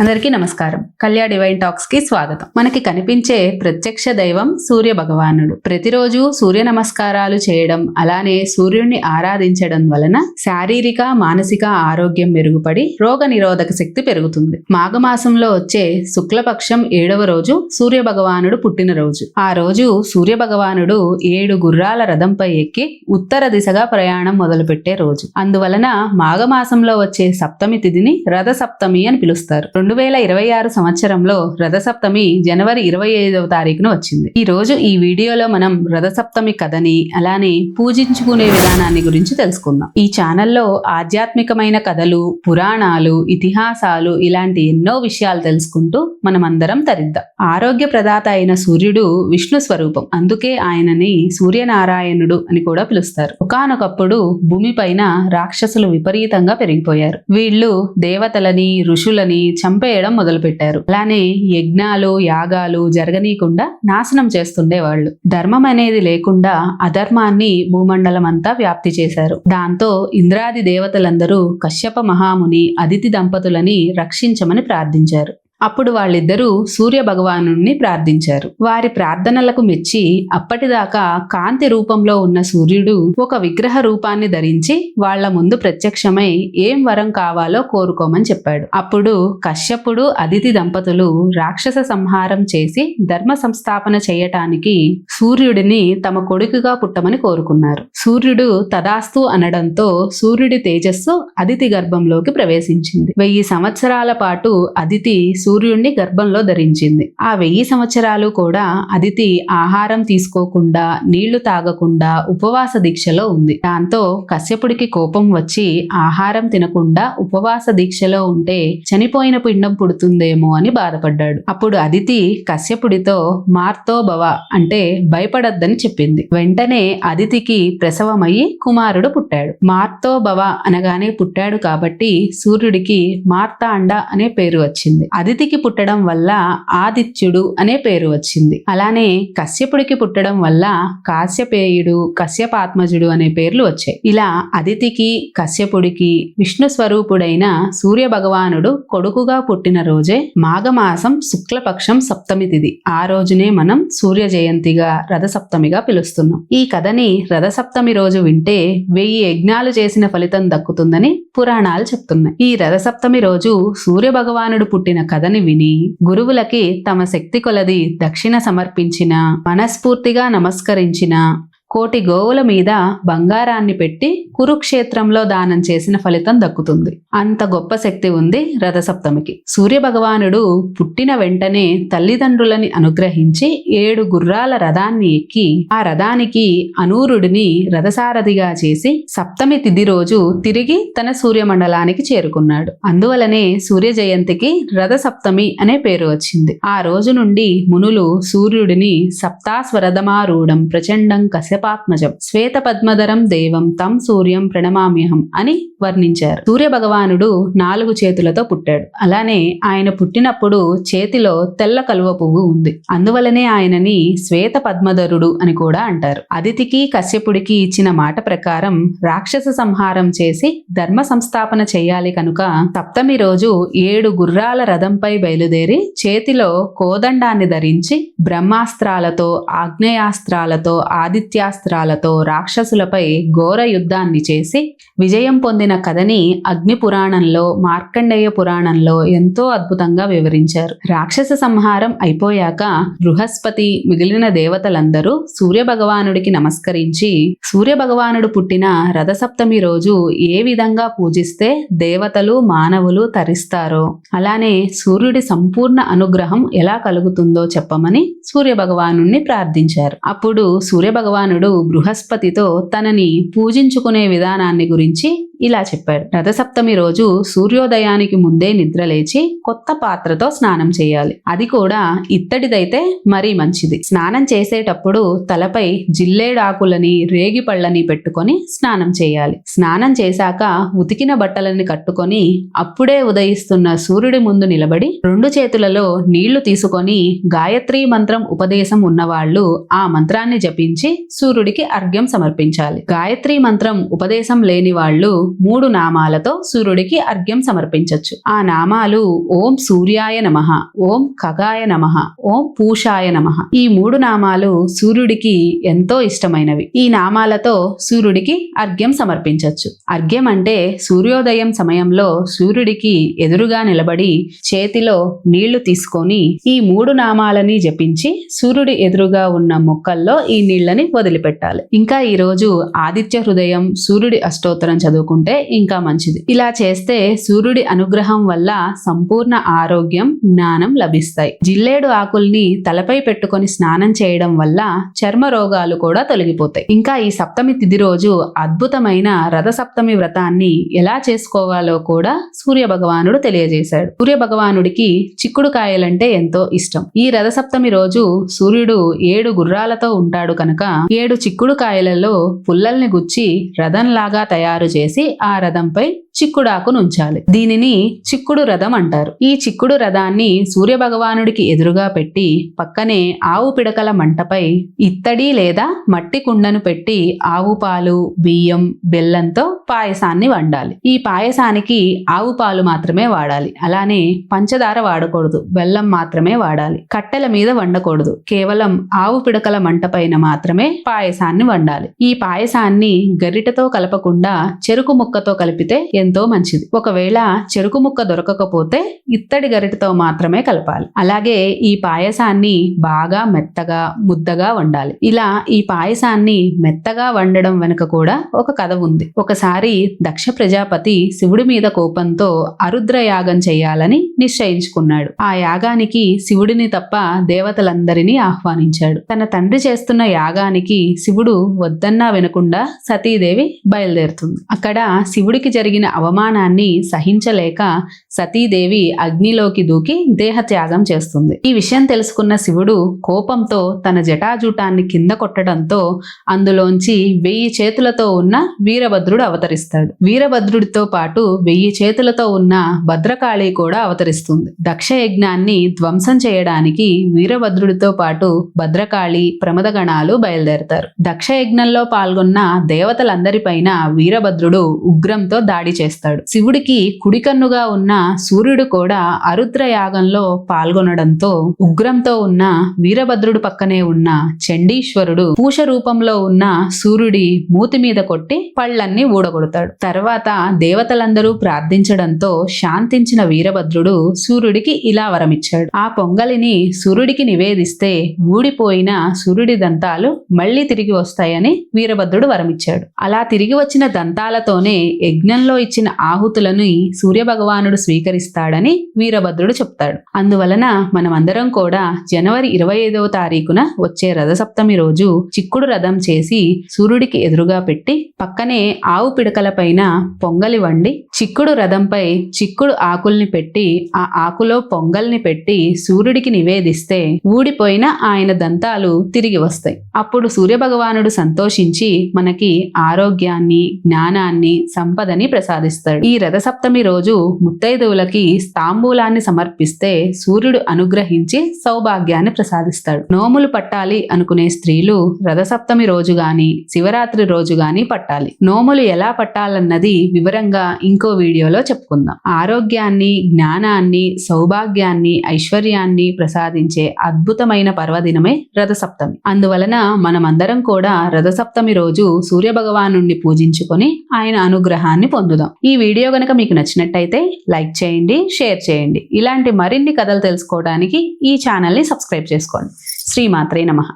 అందరికీ నమస్కారం. కళ్యాణ్ డివైన్ టాక్స్కి స్వాగతం. మనకి కనిపించే ప్రత్యక్ష దైవం సూర్య భగవానుడు. ప్రతిరోజు సూర్య నమస్కారాలు చేయడం అలానే సూర్యుడిని ఆరాధించడం వలన శారీరక మానసిక ఆరోగ్యం మెరుగుపడి రోగ నిరోధక శక్తి పెరుగుతుంది. మాఘమాసంలో వచ్చే శుక్లపక్షం ఏడవ రోజు సూర్య భగవానుడు పుట్టినరోజు. ఆ రోజు సూర్య భగవానుడు ఏడు గుర్రాల రథంపై ఎక్కి ఉత్తర దిశగా ప్రయాణం మొదలుపెట్టే రోజు. అందువలన మాఘమాసంలో వచ్చే సప్తమి తిథిని రథ సప్తమి అని పిలుస్తారు. రెండు వేల ఇరవై ఆరు సంవత్సరంలో రథసప్తమి జనవరి ఇరవై ఐదవ తారీఖున వచ్చింది. ఈ రోజు ఈ వీడియోలో మనం రథసప్తమి కథని అలానే పూజించుకునే విధానాన్ని గురించి తెలుసుకుందాం. ఈ ఛానల్లో ఆధ్యాత్మికమైన కథలు పురాణాలు ఇతిహాసాలు ఇలాంటి ఎన్నో విషయాలు తెలుసుకుంటూ మనం అందరం తరిద్దాం. ఆరోగ్య ప్రదాత అయిన సూర్యుడు విష్ణు స్వరూపం. అందుకే ఆయనని సూర్యనారాయణుడు అని కూడా పిలుస్తారు. ఒకానొకప్పుడు భూమిపైన రాక్షసులు విపరీతంగా పెరిగిపోయారు. వీళ్ళు దేవతలని ఋషులని చంపేయడం మొదలుపెట్టారు. అలానే యజ్ఞాలు యాగాలు జరగనీయకుండా నాశనం చేస్తుండేవాళ్ళు. ధర్మం అనేది లేకుండా అధర్మాన్ని భూమండలం అంతా వ్యాప్తి చేశారు. దాంతో ఇంద్రాది దేవతలందరూ కశ్యప మహాముని అదితి దంపతులని రక్షించమని ప్రార్థించారు. అప్పుడు వాళ్ళిద్దరూ సూర్య భగవాను ప్రార్థించారు. వారి ప్రార్థనలకు మెచ్చి అప్పటిదాకా కాంతి రూపంలో ఉన్న సూర్యుడు ఒక విగ్రహ రూపాన్ని ధరించి వాళ్ళ ముందు ప్రత్యక్షమై ఏం వరం కావాలో కోరుకోమని చెప్పాడు. అప్పుడు కశ్యపుడు అదితి దంపతులు రాక్షస సంహారం చేసి ధర్మ సంస్థాపన చేయటానికి సూర్యుడిని తమ కొడుకుగా పుట్టమని కోరుకున్నారు. సూర్యుడు తదాస్తు అనడంతో సూర్యుడి తేజస్సు అదితి గర్భంలోకి ప్రవేశించింది. వెయ్యి సంవత్సరాల పాటు అదితి సూర్యుడిని గర్భంలో ధరించింది. ఆ వెయ్యి సంవత్సరాలు కూడా అదితి ఆహారం తీసుకోకుండా నీళ్ళు తాగకుండా ఉపవాస దీక్షలో ఉంది. దాంతో కశ్యపుడికి కోపం వచ్చి ఆహారం తినకుండా ఉపవాస దీక్షలో ఉంటే చనిపోయిన పిండం పుడుతుందేమో అని బాధపడ్డాడు. అప్పుడు అదితి కశ్యపుడితో మార్తో భవ అంటే భయపడద్దని చెప్పింది. వెంటనే అదితికి ప్రసవమయ్యి కుమారుడు పుట్టాడు. మార్తో భవ అనగానే పుట్టాడు కాబట్టి సూర్యుడికి మార్తాండ అనే పేరు వచ్చింది. అదితికి పుట్టడం వల్ల ఆదిత్యుడు అనే పేరు వచ్చింది. అలానే కశ్యపుడికి పుట్టడం వల్ల కాశ్యపేయుడు కశ్యపాత్మజుడు అనే పేర్లు వచ్చాయి. ఇలా అదితికి కశ్యపుడికి విష్ణు స్వరూపుడైన సూర్య భగవానుడు కొడుకుగా పుట్టిన రోజే మాఘమాసం శుక్లపక్షం సప్తమి తిది. ఆ రోజునే మనం సూర్య జయంతిగా రథసప్తమిగా పిలుస్తున్నాం. ఈ కథని రథసప్తమి రోజు వింటే వెయ్యి యజ్ఞాలు చేసిన ఫలితం దక్కుతుందని పురాణాలు చెప్తున్నాయి. ఈ రథసప్తమి రోజు సూర్య భగవానుడు పుట్టిన కథ కథని విని గురువులకి తమ శక్తి కొలది దక్షిణ సమర్పించిన మనస్ఫూర్తిగా నమస్కరించిన కోటి గోవుల మీద బంగారాన్ని పెట్టి కురుక్షేత్రంలో దానం చేసిన ఫలితం దక్కుతుంది. అంత గొప్ప శక్తి ఉంది రథసప్తమికి. సూర్య భగవానుడు పుట్టిన వెంటనే తల్లిదండ్రులని అనుగ్రహించి ఏడు గుర్రాల రథాన్ని ఎక్కి ఆ రథానికి అనూరుడిని రథసారథిగా చేసి సప్తమి తిథి రోజు తిరిగి తన సూర్యమండలానికి చేరుకున్నాడు. అందువలనే సూర్య జయంతికి రథ సప్తమి అనే పేరు వచ్చింది. ఆ రోజు నుండి మునులు సూర్యుడిని సప్తాస్వరథమారూఢం ప్రచండం కశ్యపాత్మజం శ్వేత పద్మధరం దేవం తం సూర్యం ప్రణమామ్యహం అని వర్ణించారు. సూర్య భగవానుడు నాలుగు చేతులతో పుట్టాడు. అలానే ఆయన పుట్టినప్పుడు చేతిలో తెల్ల కలువ పువ్వు ఉంది. అందువలనే ఆయనని శ్వేత పద్మధరుడు అని కూడా అంటారు. అదితికి కశ్యపుడికి ఇచ్చిన మాట ప్రకారం రాక్షస సంహారం చేసి ధర్మ సంస్థాపన చేయాలి కనుక సప్తమి రోజు ఏడు గుర్రాల రథంపై బయలుదేరి చేతిలో కోదండాన్ని ధరించి బ్రహ్మాస్త్రాలతో ఆగ్నేయాస్త్రాలతో ఆదిత్యాస్త్రాలతో రాక్షసులపై ఘోర యుద్ధాన్ని చేసి విజయం పొందిన కథని అగ్ని పురాణంలో మార్కండేయ పురాణంలో ఎంతో అద్భుతంగా వివరించారు. రాక్షస సంహారం అయిపోయాక బృహస్పతి మిగిలిన దేవతలందరూ సూర్య భగవానుడికి నమస్కరించి సూర్య భగవానుడు పుట్టిన రథసప్తమి రోజు ఏ విధంగా పూజిస్తే దేవతలు మానవులు తరిస్తారో అలానే సూర్యుడి సంపూర్ణ అనుగ్రహం ఎలా కలుగుతుందో చెప్పమని సూర్య భగవాను ప్రార్థించారు. అప్పుడు సూర్య భగవానుడు బృహస్పతితో తనని పూజించుకునే విధానాన్ని గురించి ఇలా చెప్పాడు. రథసప్తమి రోజు సూర్యోదయానికి ముందే నిద్రలేచి కొత్త పాత్రతో స్నానం చేయాలి. అది కూడా ఇత్తడిదైతే మరీ మంచిది. స్నానం చేసేటప్పుడు తలపై జిల్లేడాకులని రేగి పళ్ళని పెట్టుకొని స్నానం చేయాలి. స్నానం చేశాక ఉతికిన బట్టలని కట్టుకొని అప్పుడే ఉదయిస్తున్న సూర్యుడి ముందు నిలబడి రెండు చేతులలో నీళ్ళు తీసుకొని గాయత్రీ మంత్రం ఉపదేశం ఉన్నవాళ్ళు ఆ మంత్రాన్ని జపించి సూర్యుడికి అర్ఘ్యం సమర్పించాలి. గాయత్రీ మంత్రం ఉపదేశం లేని వాళ్ళు మూడు నామాలతో సూర్యుడికి అర్ఘ్యం సమర్పించవచ్చు ఆ నామాలు ఓం సూర్యాయ నమః ఓం ఖగాయ నమః ఓం పూషాయ నమః. ఈ మూడు నామాలు సూర్యుడికి ఎంతో ఇష్టమైనవి. ఈ నామాలతో సూర్యుడికి అర్ఘ్యం సమర్పించవచ్చు అర్ఘ్యం అంటే సూర్యోదయం సమయంలో సూర్యుడికి ఎదురుగా నిలబడి చేతిలో నీళ్ళు తీసుకొని ఈ మూడు నామాలని జపించి సూర్యుడి ఎదురుగా ఉన్న మొక్కల్లో ఈ నీళ్ళని వదిలిపెట్టాలి. ఇంకా ఈ రోజు ఆదిత్య హృదయం సూర్యుడి అష్టోత్తరం చదువుకుంటే ఇంకా మంచిది. ఇలా చేస్తే సూర్యుడి అనుగ్రహం వల్ల సంపూర్ణ ఆరోగ్యం జ్ఞానం లభిస్తాయి. జిల్లేడు ఆకుల్ని తలపై పెట్టుకొని స్నానం చేయడం వల్ల చర్మ రోగాలు కూడా తొలగిపోతాయి. ఇంకా ఈ సప్తమి తిథి రోజు అద్భుతమైన రథ సప్తమి వ్రతాన్ని ఎలా చేసుకోవాలో కూడా సూర్య భగవానుడు తెలియజేశాడు. సూర్య భగవానుడికి చిక్కుడు కాయలంటే ఎంతో ఇష్టం. ఈ రథ సప్తమి రోజు సూర్యుడు ఏడు గుర్రాలతో ఉంటాడు కనుక ఏడు చిక్కుడు కాయలలో పుల్లల్ని గుచ్చి రథంలాగా తయారు తయారు చేసి ఆ రథంపై చిక్కుడాకును ఉంచాలి దీనిని చిక్కుడు రథం అంటారు. ఈ చిక్కుడు రథాన్ని సూర్య భగవానుడికి ఎదురుగా పెట్టి పక్కనే ఆవు పిడకల మంటపై ఇత్తడి లేదా మట్టి కుండను పెట్టి ఆవు పాలు బియ్యం బెల్లంతో పాయసాన్ని వండాలి. ఈ పాయసానికి ఆవు పాలు మాత్రమే వాడాలి. అలానే పంచదార వాడకూడదు. బెల్లం మాత్రమే వాడాలి. కట్టెల మీద వండకూడదు. కేవలం ఆవు పిడకల మంట పైన మాత్రమే పాయసాన్ని వండాలి. ఈ పాయసాన్ని గరిటతో కలపకుండా చెరుకు ముక్కతో కలిపితే ఎంతో మంచిది. ఒకవేళ చెరుకు ముక్క దొరకకపోతే ఇత్తడి గరిటతో మాత్రమే కలపాలి. అలాగే ఈ పాయసాన్ని బాగా మెత్తగా ముద్దగా వండాలి. ఇలా ఈ పాయసాన్ని మెత్తగా వండడం వెనుక కూడా ఒక కథ ఉంది. ఒకసారి దక్ష ప్రజాపతి శివుడి మీద కోపంతో అరుద్ర యాగం చేయాలని నిశ్చయించుకున్నాడు. ఆ యాగానికి శివుడిని తప్ప దేవతలందరినీ ఆహ్వానించాడు. తన తండ్రి చేస్తున్న యాగానికి శివుడు వద్దన్నా వినకుండా సతీదేవి బయలుదేరుతుంది. అక్కడ శివుడికి జరిగిన అవమానాన్ని సహించలేక సతీదేవి అగ్నిలోకి దూకి దేహత్యాగం చేస్తుంది. ఈ విషయం తెలుసుకున్న శివుడు కోపంతో తన జటాజూటాన్ని కింద కొట్టడంతో అందులోంచి వెయ్యి చేతులతో ఉన్న వీరభద్రుడు అవతరిస్తాడు. వీరభద్రుడితో పాటు వెయ్యి చేతులతో ఉన్న భద్రకాళి కూడా అవతరిస్తుంది. దక్ష యజ్ఞాన్ని ధ్వంసం చేయడానికి వీరభద్రుడితో పాటు భద్రకాళి ప్రమదగణాలు బయలుదేరతారు. దక్ష యజ్ఞంలో పాల్గొన్న దేవతలందరిపైన వీరభద్రుడు ఉగ్రంతో దాడి చేస్తాడు. శివుడికి కుడికన్నుగా ఉన్న సూర్యుడు కూడా అరుద్ర యాగంలో పాల్గొనడంతో ఉగ్రంతో ఉన్న వీరభద్రుడు పక్కనే ఉన్న చండీశ్వరుడు పూష రూపంలో ఉన్న సూర్యుడి మూతి మీద కొట్టి పళ్ళన్నీ ఊడగొడతాడు. తర్వాత దేవతలందరూ ప్రార్థించడంతో శాంతించిన వీరభద్రుడు సూర్యుడికి ఇలా వరమిచ్చాడు. ఆ పొంగలిని సూర్యుడికి నివేదిస్తే ఊడిపోయిన సూర్యుడి దంతాలు మళ్ళీ తిరిగి వస్తాయని వీరభద్రుడు వరమిచ్చాడు. అలా తిరిగి వచ్చిన దంతాలతోనే యజ్ఞంలో ఇచ్చిన ఆహుతులను సూర్య భగవానుడు స్వీకరిస్తాడని వీరభద్రుడు చెప్తాడు. అందువలన మనమందరం కూడా జనవరి ఇరవై ఐదవ తారీఖున వచ్చే రథసప్తమి రోజు చిక్కుడు రథం చేసి సూర్యుడికి ఎదురుగా పెట్టి పక్కనే ఆవు పిడకల పైన పొంగలి వండి చిక్కుడు రథంపై చిక్కుడు ఆకుల్ని పెట్టి ఆ ఆకులో పొంగల్ని పెట్టి సూర్యుడికి నివేదిస్తే ఊడిపోయిన ఆయన దంతాలు తిరిగి వస్తాయి. అప్పుడు సూర్య భగవానుడు సంతోషించి మనకి ఆరోగ్యాన్ని జ్ఞానాన్ని సంపదని ప్రసాదిస్తాడు. ఈ రథసప్తమి రోజు ముత్తైదువులకి తాంబూలాన్ని సమర్పిస్తే సూర్యుడు అనుగ్రహించి సౌభాగ్యాన్ని ప్రసాదిస్తాడు. నోములు పట్టాలి అనుకునే స్త్రీలు రథసప్తమి రోజు గాని శివరాత్రి రోజు గాని పట్టాలి. నోములు ఎలా పట్టాలన్నది వివరంగా ఇంకో వీడియోలో చెప్పుకుందాం. ఆరోగ్యాన్ని జ్ఞానాన్ని సౌభాగ్యాన్ని ఐశ్వర్యాన్ని ప్రసాదించే అద్భుతమైన పర్వదినమే రథసప్తమి. అందువలన మనమందరం కూడా రథసప్తమి రోజు సూర్య భగవాను పూజించుకొని ఆయన అనుగ్రహాన్ని పొందుదాం. ఈ వీడియో గనక మీకు నచ్చినట్టయితే లైక్ చేయండి షేర్ చేయండి. ఇలాంటి మరిన్ని కథలు తెలుసుకోవడానికి ఈ ఛానల్ని సబ్స్క్రైబ్ చేసుకోండి. శ్రీమాత్రే నమః.